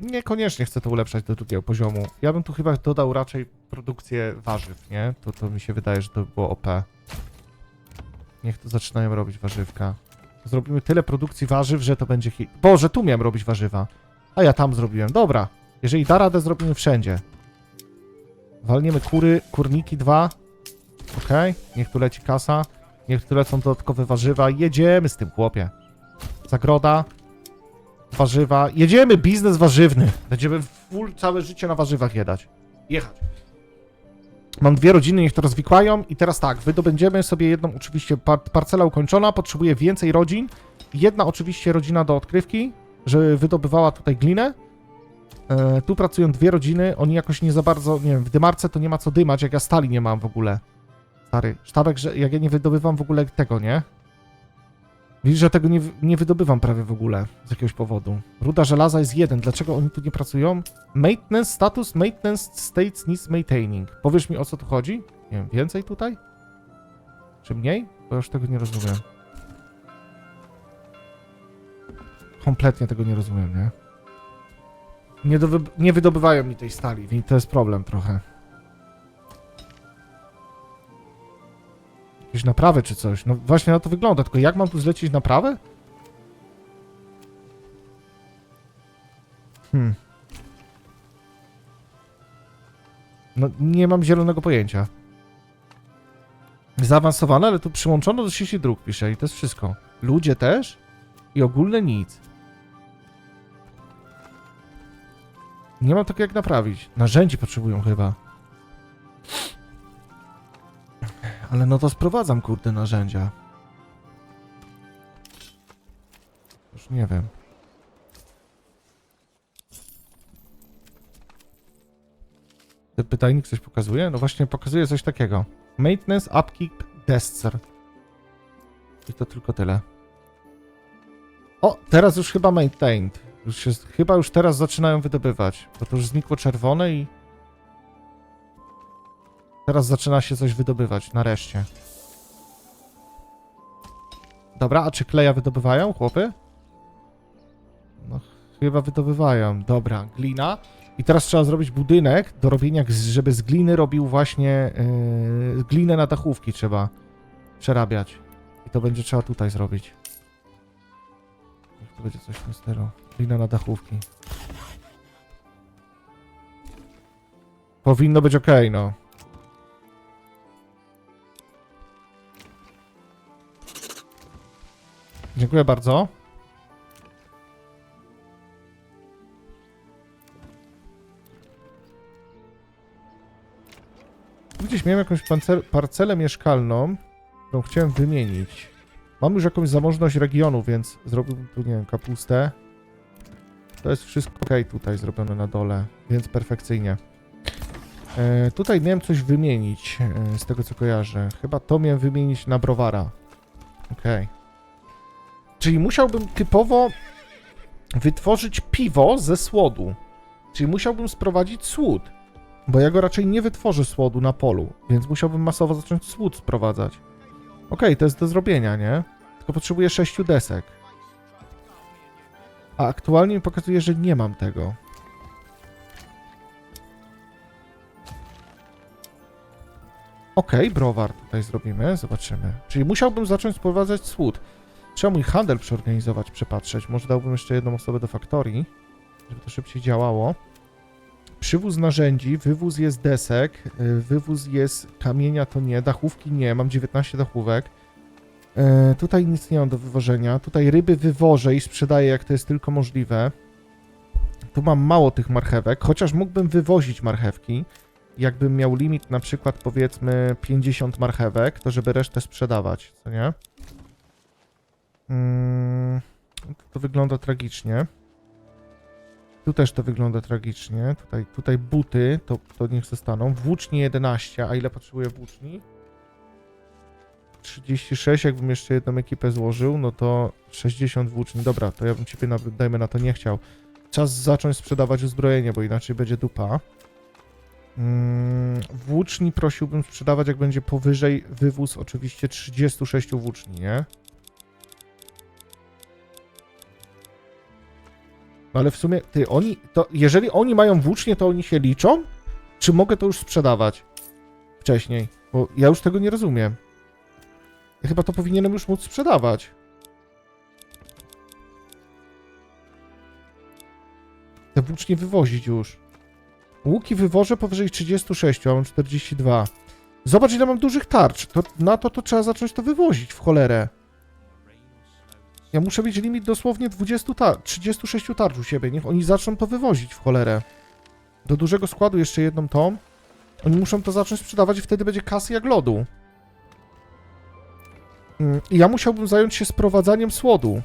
Niekoniecznie chcę to ulepszać do drugiego poziomu. Ja bym tu chyba dodał raczej produkcję warzyw, nie? To, to mi się wydaje, że to by było OP. Niech to zaczynają robić warzywka. Zrobimy tyle produkcji warzyw, że to będzie hit. Boże, tu miałem robić warzywa. A ja tam zrobiłem. Dobra. Jeżeli da radę, zrobimy wszędzie. Walniemy kury, kurniki dwa. Okej. Niech tu leci kasa. Niech tu lecą dodatkowe warzywa. Jedziemy z tym, chłopie. Zagroda. Warzywa. Jedziemy, biznes warzywny. Będziemy full całe życie na warzywach jedać. Jechać. Mam dwie rodziny, niech to rozwikłają. I teraz tak, wydobędziemy sobie jedną, oczywiście par parcela ukończona, potrzebuję więcej rodzin. Jedna oczywiście rodzina do odkrywki, żeby wydobywała tutaj glinę. E, tu pracują dwie rodziny, oni jakoś nie za bardzo, nie wiem, w dymarce to nie ma co dymać, jak ja stali nie mam w ogóle. Stary, sztabek, że jak ja nie wydobywam w ogóle tego, nie? Widzisz, że tego nie, nie wydobywam prawie w ogóle z jakiegoś powodu. Ruda żelaza jest jeden. Dlaczego oni tu nie pracują? Maintenance status, maintenance states needs maintaining. Powiesz mi o co tu chodzi? Nie wiem, więcej tutaj? Czy mniej? Bo ja już tego nie rozumiem. Kompletnie tego nie rozumiem, nie? Nie, dowy- nie wydobywają mi tej stali, więc to jest problem trochę. Jakieś naprawy czy coś. No właśnie na to wygląda, tylko jak mam tu zlecić naprawę? Hmm. No nie mam zielonego pojęcia. Zaawansowane, ale tu przyłączono do sieci dróg pisze i to jest wszystko. Ludzie też i ogólne nic. Nie mam tego jak naprawić. Narzędzi potrzebują chyba. Ale no to sprowadzam, kurde, narzędzia. Już nie wiem. Ten pytajnik coś pokazuje? No właśnie pokazuje coś takiego. Maintenance, upkeep, descer. I to tylko tyle. O, teraz już chyba maintained. Już się, chyba już teraz zaczynają wydobywać, bo to już znikło czerwone i... Teraz zaczyna się coś wydobywać, nareszcie. Dobra, a czy kleja wydobywają, chłopy? No, chyba wydobywają. Dobra, glina. I teraz trzeba zrobić budynek do robienia, żeby z gliny robił właśnie... Yy, glinę na dachówki trzeba przerabiać. I to będzie trzeba tutaj zrobić. Niech to będzie coś w tym stylu. Glina na dachówki. Powinno być ok, no. Dziękuję bardzo. Gdzieś miałem jakąś parcelę mieszkalną, którą chciałem wymienić. Mam już jakąś zamożność regionu, więc zrobiłbym tu, nie wiem, kapustę. To jest wszystko ok tutaj zrobione na dole, więc perfekcyjnie. E, tutaj miałem coś wymienić, e, z tego co kojarzę. Chyba to miałem wymienić na browara. Okej. Czyli musiałbym typowo wytworzyć piwo ze słodu. Czyli musiałbym sprowadzić słód. Bo ja go raczej nie wytworzę słodu na polu, więc musiałbym masowo zacząć słód sprowadzać. Okej, to jest do zrobienia, nie? Tylko potrzebuję sześciu desek. A aktualnie mi pokazuje, że nie mam tego. Okej, browar tutaj zrobimy, zobaczymy. Czyli musiałbym zacząć sprowadzać słód. Trzeba mój handel przeorganizować, przepatrzeć. Może dałbym jeszcze jedną osobę do faktorii, żeby to szybciej działało. Przywóz narzędzi, wywóz jest desek, y, wywóz jest kamienia, to nie, dachówki nie, mam 19 dachówek. E, tutaj nic nie mam do wywożenia. Tutaj ryby wywożę i sprzedaję, jak to jest tylko możliwe. Tu mam mało tych marchewek, chociaż mógłbym wywozić marchewki. Jakbym miał limit na przykład powiedzmy 50 marchewek, to żeby resztę sprzedawać, co nie? Mm, to wygląda tragicznie. Tu też to wygląda tragicznie. Tutaj, tutaj buty, to, to niech zostaną. Włóczni 11, a ile potrzebuję włóczni? 36, jakbym jeszcze jedną ekipę złożył, no to 60 włóczni. Dobra, to ja bym ciebie, nawet, dajmy na to, nie chciał. Czas zacząć sprzedawać uzbrojenie, bo inaczej będzie dupa. Mm, włóczni prosiłbym sprzedawać, jak będzie powyżej wywóz oczywiście 36 włóczni, nie? Ale w sumie, ty, oni, to jeżeli oni mają włócznie, to oni się liczą? Czy mogę to już sprzedawać wcześniej? Bo ja już tego nie rozumiem. Ja chyba to powinienem już móc sprzedawać. Te włócznie wywozić już. Łuki wywożę powyżej 36, a mam 42. Zobacz, ile mam dużych tarcz. To, na to to trzeba zacząć to wywozić w cholerę. Ja muszę mieć limit dosłownie 20 tar 36 tarcz u siebie. Niech oni zaczną to wywozić w cholerę. Do dużego składu jeszcze jedną tą. Oni muszą to zacząć sprzedawać i wtedy będzie kasy jak lodu. Mm, I ja musiałbym zająć się sprowadzaniem słodu.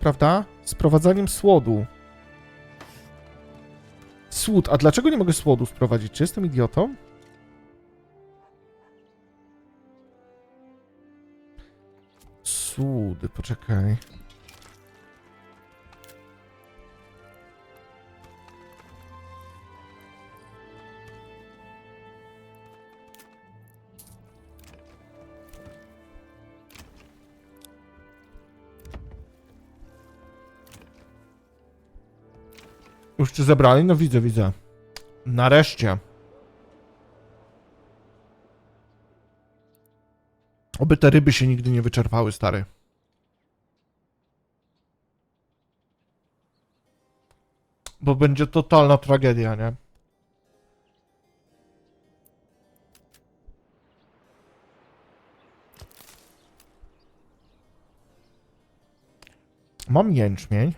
Prawda? Sprowadzaniem słodu. Słód. A dlaczego nie mogę słodu sprowadzić? Czy jestem idiotą? Słód, poczekaj. Już czy zebrali? No widzę, widzę. Nareszcie. Oby te ryby się nigdy nie wyczerpały, stary. Bo będzie totalna tragedia, nie? Mam jęczmień.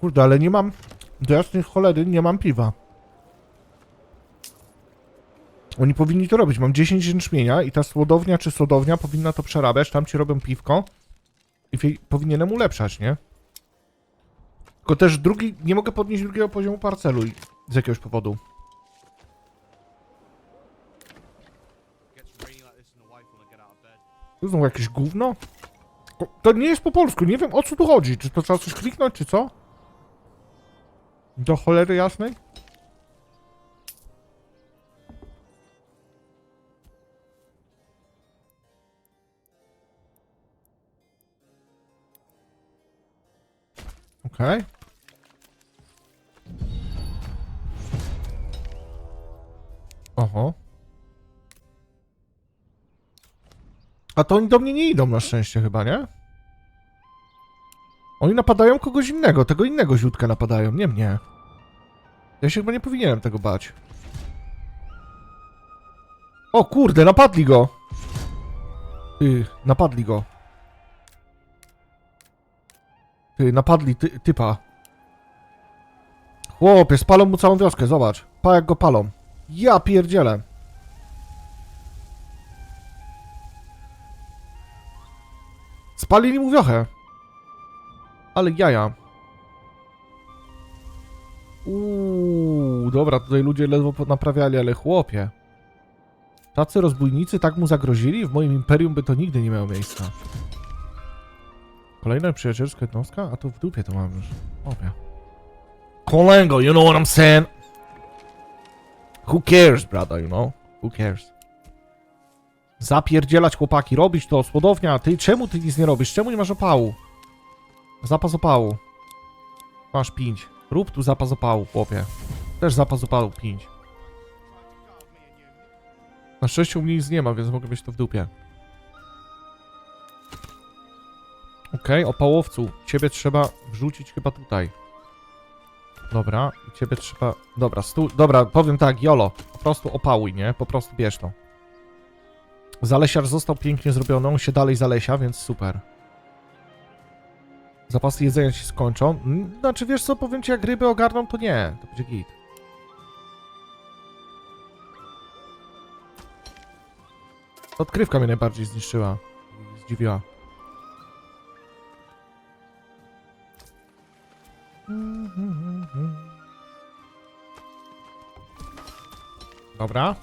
Kurde, ale nie mam. Do jasnej cholery nie mam piwa. Oni powinni to robić. Mam 10 jęczmienia i ta słodownia czy sodownia powinna to przerabiać. Tam ci robią piwko. I wi- powinienem ulepszać, nie? Tylko też drugi. Nie mogę podnieść drugiego poziomu parcelu z jakiegoś powodu. To znowu jakieś gówno? To nie jest po polsku. Nie wiem o co tu chodzi. Czy to trzeba coś kliknąć, czy co? Do cholery jasnej? Okej. Oho. A to oni do mnie nie idą na szczęście chyba, nie? Oni napadają kogoś innego, tego innego ziutka napadają, nie mnie. Ja się chyba nie powinienem tego bać. O kurde, napadli go! Ty, napadli go. Ty, napadli ty, typa. Chłopie, spalą mu całą wioskę, zobacz. Pa jak go palą. Ja pierdzielę. Spalili mu wiochę. Ale jaja. Uuu, dobra, tutaj ludzie ledwo naprawiali, ale chłopie. Tacy rozbójnicy tak mu zagrozili? W moim imperium by to nigdy nie miało miejsca. Kolejna przyjacielska jednostka? A to w dupie to mam już. Chłopie. Kolego, you know what I'm saying? Who cares, brother, you know? Who cares? Zapierdzielać chłopaki, robić to, słodownia, ty czemu ty nic nie robisz? Czemu nie masz opału? Zapas opału. Masz 5. Rób tu zapas opału, chłopie. Też zapas opału 5. Na szczęście u mnie nic nie ma, więc mogę mieć to w dupie. Okej, opałowcu. Ciebie trzeba wrzucić chyba tutaj. Dobra, i ciebie trzeba... Dobra, stu... Dobra, powiem tak, jolo. Po prostu opałuj, nie? Po prostu bierz to. Zalesiarz został pięknie zrobiony, on się dalej zalesia, więc super. Zapasy jedzenia się skończą. Znaczy, wiesz co, powiem ci, jak ryby ogarną, to nie. To będzie git. Odkrywka mnie najbardziej zniszczyła. Zdziwiła. Dobra.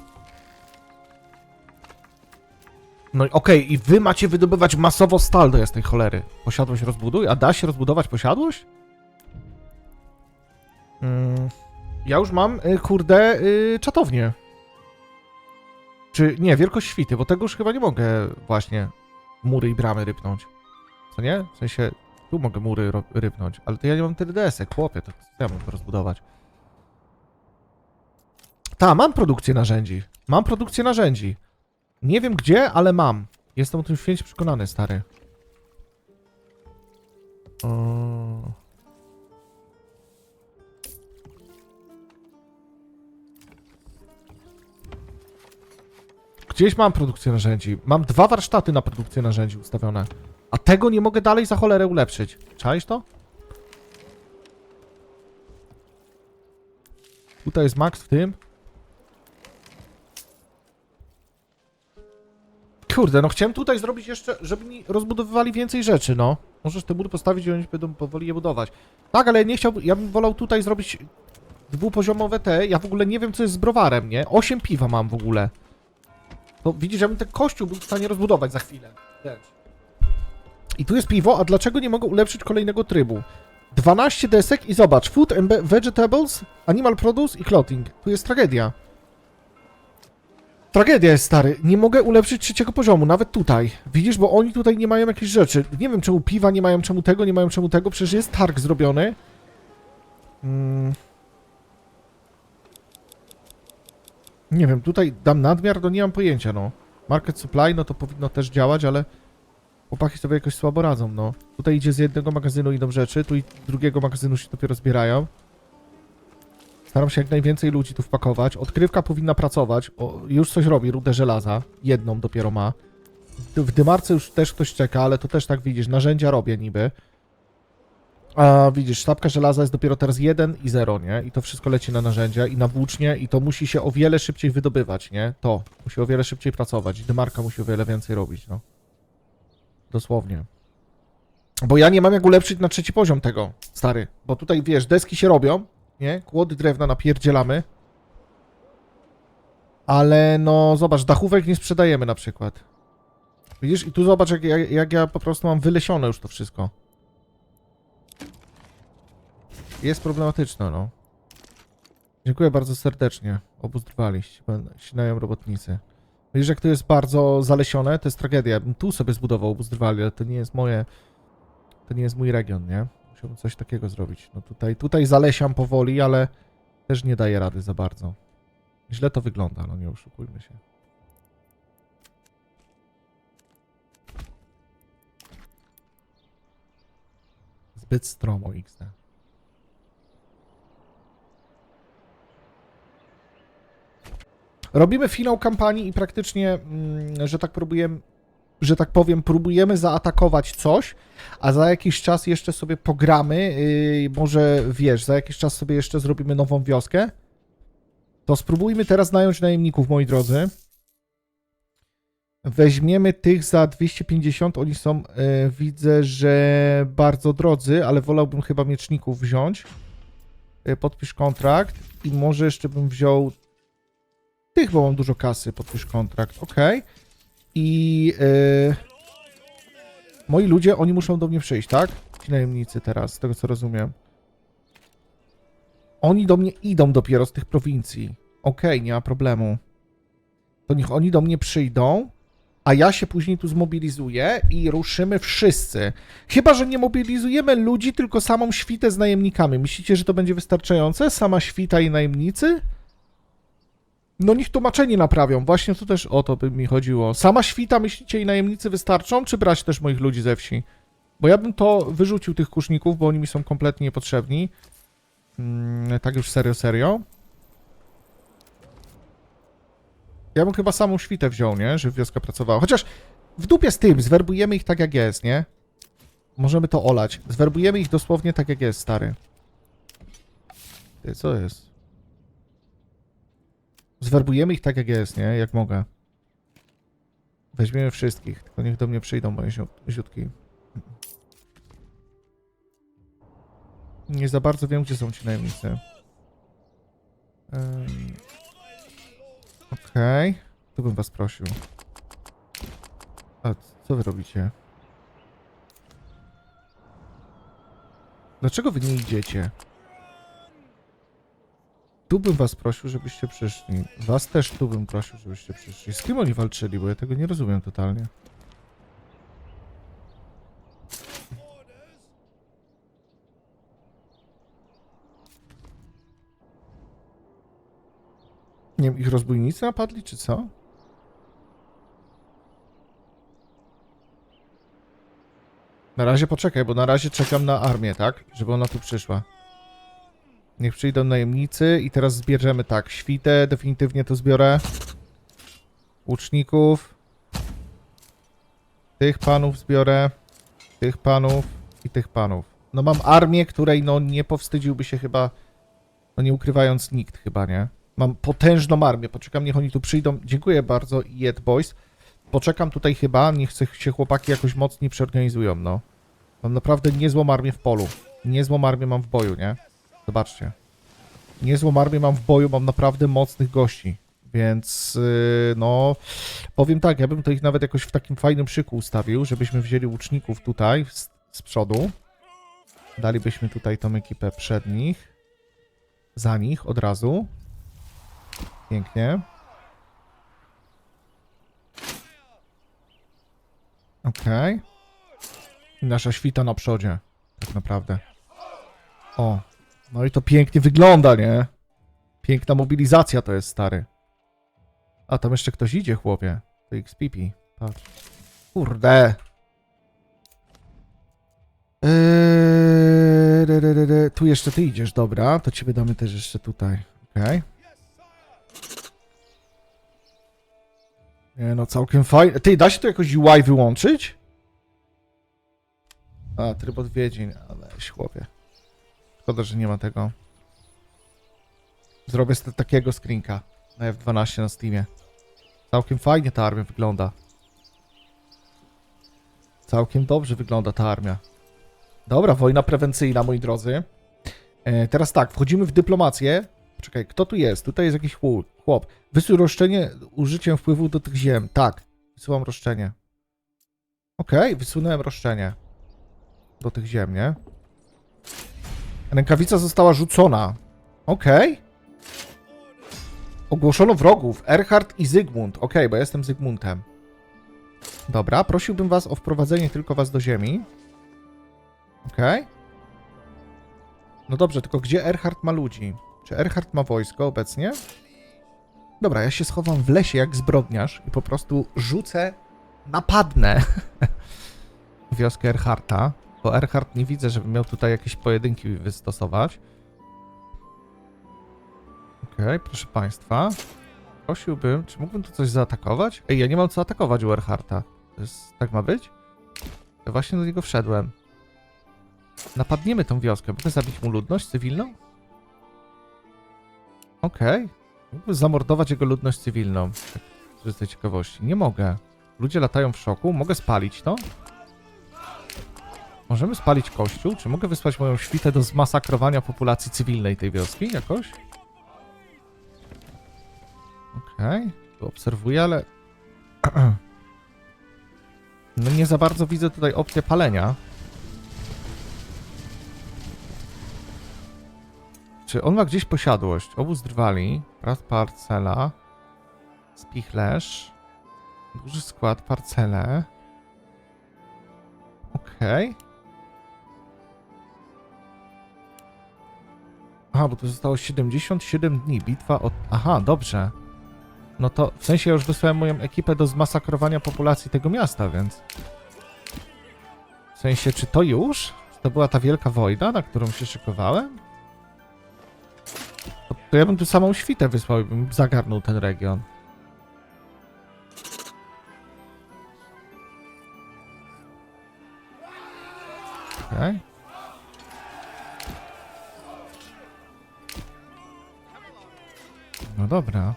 No i okej, i wy macie wydobywać masowo stal do jasnej cholery. Posiadłość rozbuduj, a da się rozbudować posiadłość? Mm, ja już mam, y, kurde, y, czatownię. Czy nie, wielkość świty, bo tego już chyba nie mogę właśnie mury i bramy rypnąć. Co nie? W sensie, tu mogę mury rypnąć, ale to ja nie mam tyle desek, chłopie, to co ja mam rozbudować? Ta, mam produkcję narzędzi. Mam produkcję narzędzi. Nie wiem gdzie, ale mam. Jestem o tym święcie przekonany, stary. O... Gdzieś mam produkcję narzędzi. Mam dwa warsztaty na produkcję narzędzi ustawione. A tego nie mogę dalej za cholerę ulepszyć. Czaisz to? Tutaj jest max w tym. Kurde, no chciałem tutaj zrobić jeszcze, żeby mi rozbudowywali więcej rzeczy, no. Możesz te mury postawić i oni będą powoli je budować. Tak, ale nie chciałbym, ja bym wolał tutaj zrobić dwupoziomowe te. Ja w ogóle nie wiem, co jest z browarem, nie? Osiem piwa mam w ogóle. To widzisz, ja bym ten kościół był w stanie rozbudować za chwilę. Też. I tu jest piwo, a dlaczego nie mogę ulepszyć kolejnego trybu? 12 desek i zobacz, food and vegetables, animal produce i clothing. Tu jest tragedia. Tragedia jest, stary. Nie mogę ulepszyć trzeciego poziomu, nawet tutaj. Widzisz, bo oni tutaj nie mają jakichś rzeczy. Nie wiem, czemu piwa nie mają, czemu tego, nie mają czemu tego. Przecież jest targ zrobiony. Mm. Nie wiem, tutaj dam nadmiar, to nie mam pojęcia, no. Market supply, no to powinno też działać, ale chłopaki sobie jakoś słabo radzą, no. Tutaj idzie z jednego magazynu idą rzeczy, tu i drugiego magazynu się dopiero zbierają. Staram się jak najwięcej ludzi tu wpakować. Odkrywka powinna pracować. O, już coś robi, rudę żelaza. Jedną dopiero ma. W dymarce już też ktoś czeka, ale to też tak widzisz, narzędzia robię niby. A widzisz, sztabka żelaza jest dopiero teraz 1 i 0, nie? I to wszystko leci na narzędzia i na włócznie i to musi się o wiele szybciej wydobywać, nie? To. Musi o wiele szybciej pracować. Dymarka musi o wiele więcej robić, no. Dosłownie. Bo ja nie mam jak ulepszyć na trzeci poziom tego, stary. Bo tutaj, wiesz, deski się robią, nie? Kłody drewna napierdzielamy. Ale no, zobacz, dachówek nie sprzedajemy na przykład. Widzisz? I tu zobacz, jak, jak, jak ja po prostu mam wylesione już to wszystko. Jest problematyczne, no. Dziękuję bardzo serdecznie. Obóz drwaliście. Sinają robotnicy. Widzisz, jak to jest bardzo zalesione? To jest tragedia. Ja bym tu sobie zbudował obóz drwali, ale to nie jest moje... To nie jest mój region, nie? Musiałbym coś takiego zrobić. No tutaj, tutaj zalesiam powoli, ale też nie daję rady za bardzo. Źle to wygląda, no nie oszukujmy się. Zbyt stromo XD. Robimy finał kampanii i praktycznie, mm, że tak próbujemy, że tak powiem, próbujemy zaatakować coś, a za jakiś czas jeszcze sobie pogramy, yy, może wiesz, za jakiś czas sobie jeszcze zrobimy nową wioskę. To spróbujmy teraz nająć najemników, moi drodzy. Weźmiemy tych za 250, oni są, yy, widzę, że bardzo drodzy, ale wolałbym chyba mieczników wziąć. Yy, podpisz kontrakt i może jeszcze bym wziął tych, bo mam dużo kasy, podpisz kontrakt, ok. I yy, moi ludzie, oni muszą do mnie przyjść, tak? Ci najemnicy teraz, z tego co rozumiem. Oni do mnie idą dopiero z tych prowincji. Okej, nie ma problemu. To niech oni do mnie przyjdą, a ja się później tu zmobilizuję i ruszymy wszyscy. Chyba, że nie mobilizujemy ludzi, tylko samą świtę z najemnikami. Myślicie, że to będzie wystarczające? Sama świta i najemnicy? No niech tłumaczenie naprawią. Właśnie tu też o to by mi chodziło. Sama świta, myślicie, i najemnicy wystarczą, czy brać też moich ludzi ze wsi? Bo ja bym to wyrzucił tych kuszników, bo oni mi są kompletnie niepotrzebni. Mm, tak już serio, serio. Ja bym chyba samą świtę wziął, nie? Żeby wioska pracowała. Chociaż w dupie z tym, zwerbujemy ich tak jak jest, nie? Możemy to olać. Zwerbujemy ich dosłownie tak jak jest, stary. Co jest? Zwerbujemy ich tak jak jest, nie? Jak mogę. Weźmiemy wszystkich, tylko niech do mnie przyjdą moje ziu- ziutki. Nie za bardzo wiem, gdzie są ci najemnicy. Ym, Okej. Tu bym was prosił. A co wy robicie? Dlaczego wy nie idziecie? Tu bym was prosił, żebyście przyszli. Was też tu bym prosił, żebyście przyszli. Z kim oni walczyli, bo ja tego nie rozumiem totalnie. Nie wiem, ich rozbójnicy napadli, czy co? Na razie poczekaj, bo na razie czekam na armię, tak? Żeby ona tu przyszła. Niech przyjdą najemnicy i teraz zbierzemy tak. Świtę, definitywnie to zbiorę. Łuczników. Tych panów zbiorę. Tych panów i tych panów. No mam armię, której no nie powstydziłby się chyba, no nie ukrywając nikt chyba, nie? Mam potężną armię, poczekam niech oni tu przyjdą. Dziękuję bardzo, Yet Boys. Poczekam tutaj chyba, niech się chłopaki jakoś mocniej przeorganizują, no. Mam naprawdę niezłą armię w polu. Niezłą armię mam w boju, nie? Zobaczcie. Niezłą armię mam w boju, mam naprawdę mocnych gości. Więc, yy, no, powiem tak, ja bym to ich nawet jakoś w takim fajnym szyku ustawił, żebyśmy wzięli łuczników tutaj z, z przodu. Dalibyśmy tutaj tą ekipę przed nich. Za nich od razu. Pięknie. Okej. I nasza świta na przodzie. Tak naprawdę. O. No i to pięknie wygląda, nie? Piękna mobilizacja to jest, stary. A tam jeszcze ktoś idzie, chłopie. To XPP. Patrz. Kurde. Eee. Tu jeszcze ty idziesz, dobra. To ciebie damy też jeszcze tutaj. Okej. Nie no, całkiem fajnie. Ty, da się to jakoś UI wyłączyć? A, tryb odwiedzin, ale chłopie. Szkoda, że nie ma tego. Zrobię z takiego screenka na F12 na Steamie. Całkiem fajnie ta armia wygląda. Całkiem dobrze wygląda ta armia. Dobra, wojna prewencyjna, moi drodzy. E, teraz tak, wchodzimy w dyplomację. Czekaj, kto tu jest? Tutaj jest jakiś chłop. Wysył roszczenie użyciem wpływu do tych ziem. Tak, wysyłam roszczenie. Okej, wysunąłem roszczenie. Do tych ziem, nie? Rękawica została rzucona. Okej. Ogłoszono wrogów. Erhard i Zygmunt. Okej, bo ja jestem Zygmuntem. Dobra, prosiłbym was o wprowadzenie tylko was do ziemi. Okej. No dobrze, tylko gdzie Erhard ma ludzi? Czy Erhard ma wojsko obecnie? Dobra, ja się schowam w lesie jak zbrodniarz i po prostu rzucę, napadnę wioskę Erharta, bo Erhard nie widzę, żeby miał tutaj jakieś pojedynki wystosować. Okej, proszę państwa. Prosiłbym, czy mógłbym tu coś zaatakować? Ej, ja nie mam co atakować u Erharta. Jest, tak ma być? Ja właśnie do niego wszedłem. Napadniemy tą wioskę. Mogę zabić mu ludność cywilną? Okej. Mógłbym zamordować jego ludność cywilną. Tak, ciekawości. Nie mogę. Ludzie latają w szoku. Mogę spalić to? Możemy spalić kościół? Czy mogę wysłać moją świtę do zmasakrowania populacji cywilnej tej wioski jakoś? Okej. Tu obserwuję, ale... No nie za bardzo widzę tutaj opcję palenia. Czy on ma gdzieś posiadłość? Obóz drwali, brat parcela, spichlerz, duży skład, parcele. Okej. Aha, bo to zostało 77 dni, bitwa od... Aha, dobrze. No to w sensie ja już wysłałem moją ekipę do zmasakrowania populacji tego miasta, więc... W sensie, czy to już? Czy to była ta wielka wojna, na którą się szykowałem? To, to ja bym tu samą świtę wysłał i bym zagarnął ten region. Okej. Dobra.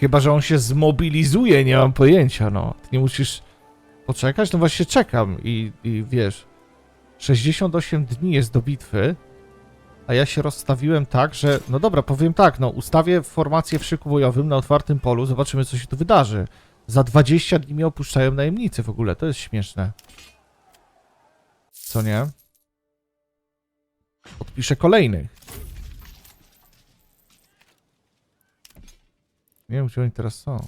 Chyba, że on się zmobilizuje, nie mam pojęcia, no. Ty nie musisz poczekać? No właśnie czekam i, i wiesz, 68 dni jest do bitwy, a ja się rozstawiłem tak, że, no dobra, powiem tak, no ustawię formację w szyku bojowym na otwartym polu, zobaczymy co się tu wydarzy. Za 20 dni mnie opuszczają najemnicy w ogóle, to jest śmieszne. Co nie? Odpiszę kolejnych. Nie wiem, gdzie oni teraz są.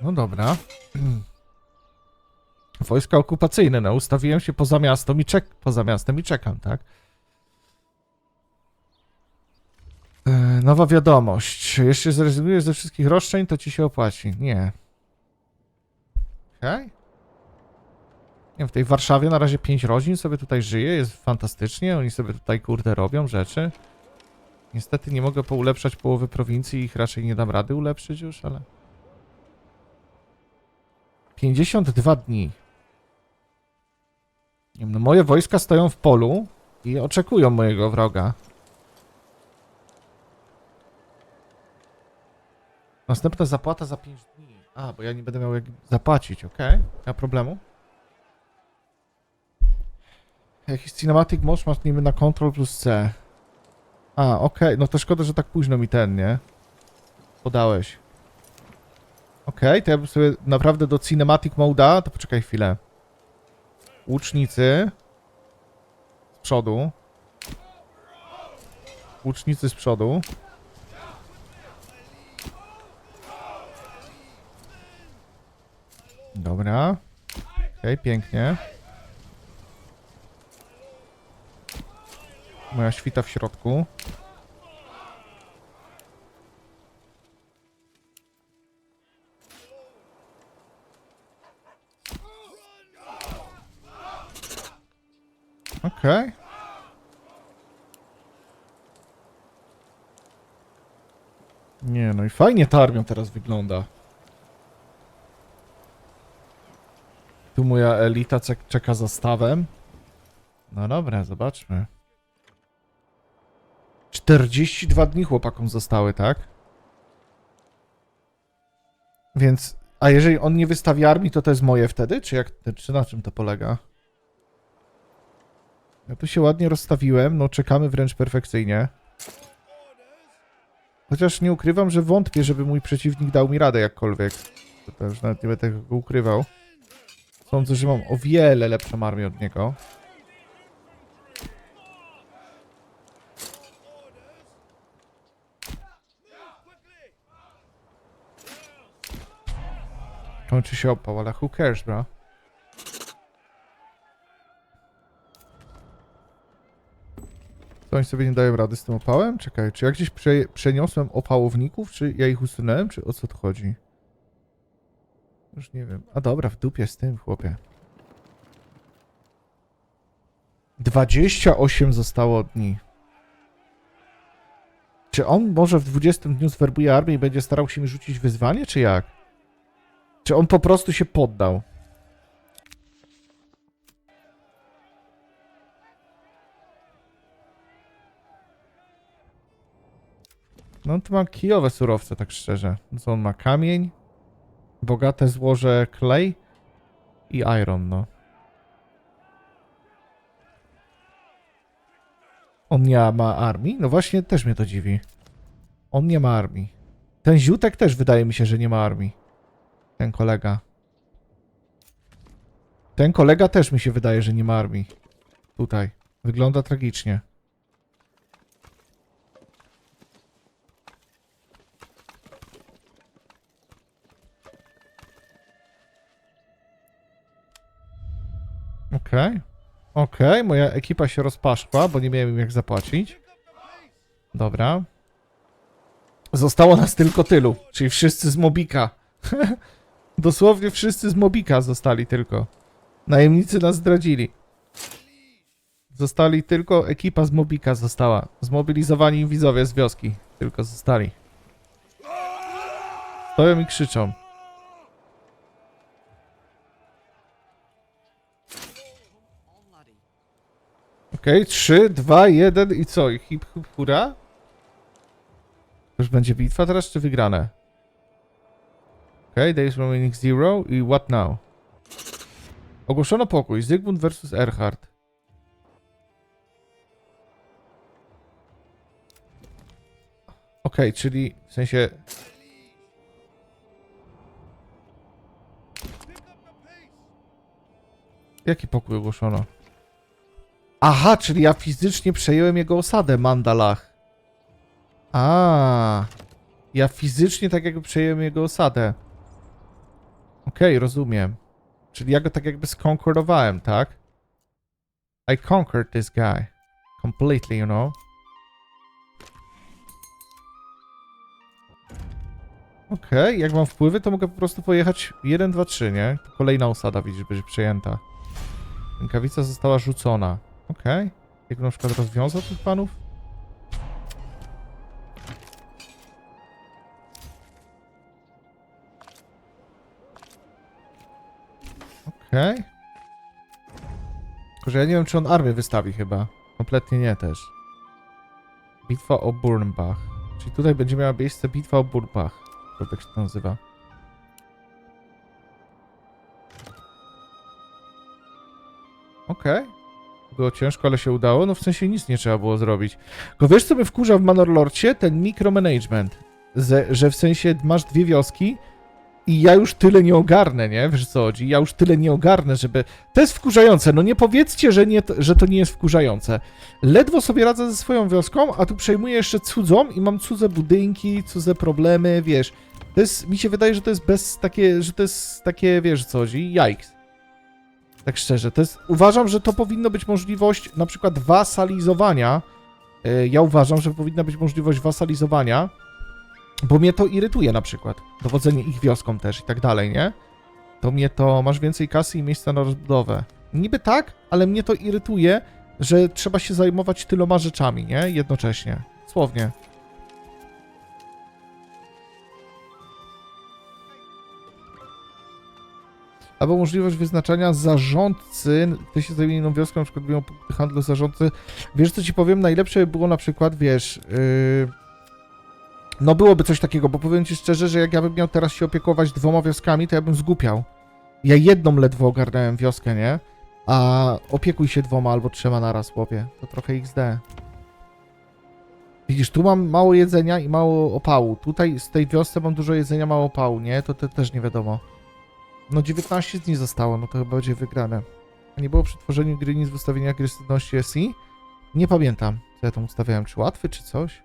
No dobra. Wojska okupacyjne, no ustawiłem się poza miastem i czek poza miastem i czekam, tak? E, nowa wiadomość. Jeśli zrezygnujesz ze wszystkich roszczeń, to ci się opłaci. Nie. Okej. Nie wiem, w tej Warszawie na razie pięć rodzin sobie tutaj żyje, jest fantastycznie, oni sobie tutaj kurde robią rzeczy. Niestety nie mogę poulepszać połowy prowincji, ich raczej nie dam rady ulepszyć już, ale... 52 dni. No moje wojska stoją w polu i oczekują mojego wroga. Następna zapłata za 5 dni. A, bo ja nie będę miał jak zapłacić, okej? Nie ma problemu. Jakiś cinematic mosh masz niby na Ctrl plus C. A, okej, no to szkoda, że tak późno mi ten, nie? Podałeś. Okej, to ja bym sobie naprawdę do cinematic mode'a, to poczekaj chwilę. Łucznicy. Z przodu. Łucznicy z przodu. Dobra. Okej, pięknie. Moja świta w środku. Okej. Nie, no i fajnie ta armia teraz wygląda. Tu moja elita czek- czeka za stawem. No dobra, zobaczmy. 42 dni chłopakom zostały, tak? Więc, a jeżeli on nie wystawi armii, to to jest moje wtedy? Czy jak, czy na czym to polega? Ja tu się ładnie rozstawiłem, no czekamy wręcz perfekcyjnie. Chociaż nie ukrywam, że wątpię, żeby mój przeciwnik dał mi radę jakkolwiek. To też nawet nie będę tego ukrywał. Sądzę, że mam o wiele lepszą armię od niego. Kończy się opał, ale who cares, bro? Oni sobie nie dają rady z tym opałem? Czekaj, czy ja gdzieś prze, przeniosłem opałowników, czy ja ich usunąłem, czy o co tu chodzi? Już nie wiem. A dobra, w dupie z tym, chłopie. 28 zostało dni. Czy on może w 20 dniu zwerbuje armię i będzie starał się mi rzucić wyzwanie, czy jak? Czy on po prostu się poddał? No to ma kijowe surowce, tak szczerze. Co on ma? Kamień, bogate złoże clay i iron, no. On nie ma armii? No właśnie, też mnie to dziwi. On nie ma armii. Ten ziutek też wydaje mi się, że nie ma armii. Ten kolega. Ten kolega też mi się wydaje, że nie ma armii. Tutaj. Wygląda tragicznie. Okej. Okej, moja ekipa się rozpaszkła, bo nie miałem im jak zapłacić. Dobra. Zostało nas tylko tylu, czyli wszyscy z Mobika. Dosłownie wszyscy z Mobika zostali tylko. Najemnicy nas zdradzili. Zostali tylko ekipa z Mobika została. Zmobilizowani widzowie z wioski. Tylko zostali. Stoją i krzyczą. Okej, 3, 2, 1 i co? Hip hip hura? Już będzie bitwa teraz, czy wygrane? Days remaining zero i what now? Ogłoszono pokój. Zygmunt versus Erhard. Okej, czyli w sensie... Jaki pokój ogłoszono? Aha, czyli ja fizycznie przejąłem jego osadę, Mandalach. A, ja fizycznie tak jakby przejąłem jego osadę. Okej, rozumiem. Czyli ja go tak jakby skonkurowałem, tak? I conquered this guy. Completely, you know? Okej, jak mam wpływy, to mogę po prostu pojechać 1, 2, 3, nie? Kolejna osada, widzisz, będzie przejęta. Rękawica została rzucona. Okej. Jak na przykład rozwiązał tych panów? Okej. Tylko, że ja nie wiem, czy on armię wystawi chyba. Kompletnie nie też. Bitwa o Burnbach. Czyli tutaj będzie miała miejsce bitwa o Burnbach. Tak się to nazywa. Okej. Było ciężko, ale się udało. No w sensie nic nie trzeba było zrobić. Tylko wiesz, co mnie wkurza w Manorlorcie? Ten micromanagement. Że, że w sensie masz dwie wioski i ja już tyle nie ogarnę, nie? Wiesz co chodzi? Ja już tyle nie ogarnę, żeby... To jest wkurzające. No nie powiedzcie, że, nie, że to nie jest wkurzające. Ledwo sobie radzę ze swoją wioską, a tu przejmuję jeszcze cudzą i mam cudze budynki, cudze problemy, wiesz. To jest, mi się wydaje, że to jest bez takie, że to jest takie, wiesz co chodzi? Yikes. Tak szczerze, to jest, uważam, że to powinno być możliwość na przykład wasalizowania. E, Ja uważam, że powinna być możliwość wasalizowania, bo mnie to irytuje na przykład. Dowodzenie ich wioską też i tak dalej, nie? To mnie to, masz więcej kasy i miejsca na rozbudowę. Niby tak, ale mnie to irytuje, że trzeba się zajmować tyloma rzeczami, nie? Jednocześnie. Słownie. Albo możliwość wyznaczania zarządcy, ty się zajmie inną wioską, na przykład biorą punkty handlu zarządcy. Wiesz co ci powiem, najlepsze by było na przykład, wiesz, yy... no byłoby coś takiego, bo powiem ci szczerze, że jak ja bym miał teraz się opiekować dwoma wioskami, to ja bym zgłupiał. Ja jedną ledwo ogarnąłem wioskę, nie? A opiekuj się dwoma albo trzema naraz, chłopie. To trochę XD. Widzisz, tu mam mało jedzenia i mało opału. Tutaj z tej wiosce mam dużo jedzenia, mało opału, nie? To te, też nie wiadomo. No 19 dni zostało, no to chyba będzie wygrane. A nie było przy tworzeniu gry nic w ustawieniu agresywności SI? Nie pamiętam, co ja tam ustawiałem. Czy łatwy, czy coś?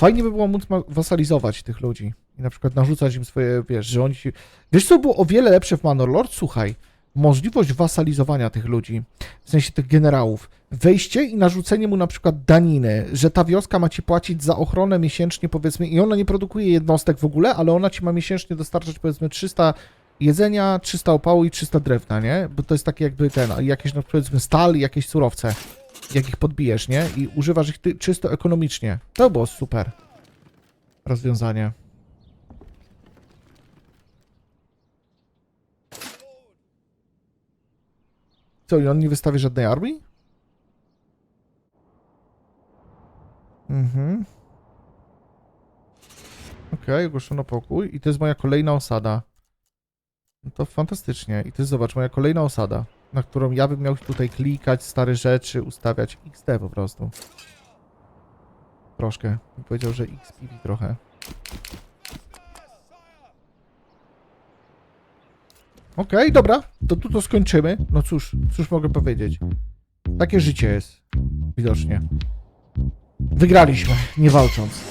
Fajnie by było móc wasalizować tych ludzi i na przykład narzucać im swoje, wiesz, że oni. Wiesz co było o wiele lepsze w Manor Lord? Słuchaj, możliwość wasalizowania tych ludzi, w sensie tych generałów, wejście i narzucenie mu na przykład daniny, że ta wioska ma ci płacić za ochronę miesięcznie powiedzmy i ona nie produkuje jednostek w ogóle, ale ona ci ma miesięcznie dostarczać powiedzmy 300 jedzenia, 300 opału i 300 drewna, nie? Bo to jest takie jakby ten, jakieś no powiedzmy stal i jakieś surowce, jak ich podbijesz, nie? I używasz ich ty, czysto ekonomicznie. To było super rozwiązanie. Co, i on nie wystawi żadnej armii? Mhm. Okej, ogłoszono pokój. I to jest moja kolejna osada. No to fantastycznie. I to jest, zobacz, moja kolejna osada, na którą ja bym miał tutaj klikać, stare rzeczy, ustawiać XD po prostu. Troszkę. Bym powiedział, że XPV trochę. Okej, dobra. To tu to skończymy. No cóż, cóż mogę powiedzieć. Takie życie jest. Widocznie. Wygraliśmy, nie walcząc.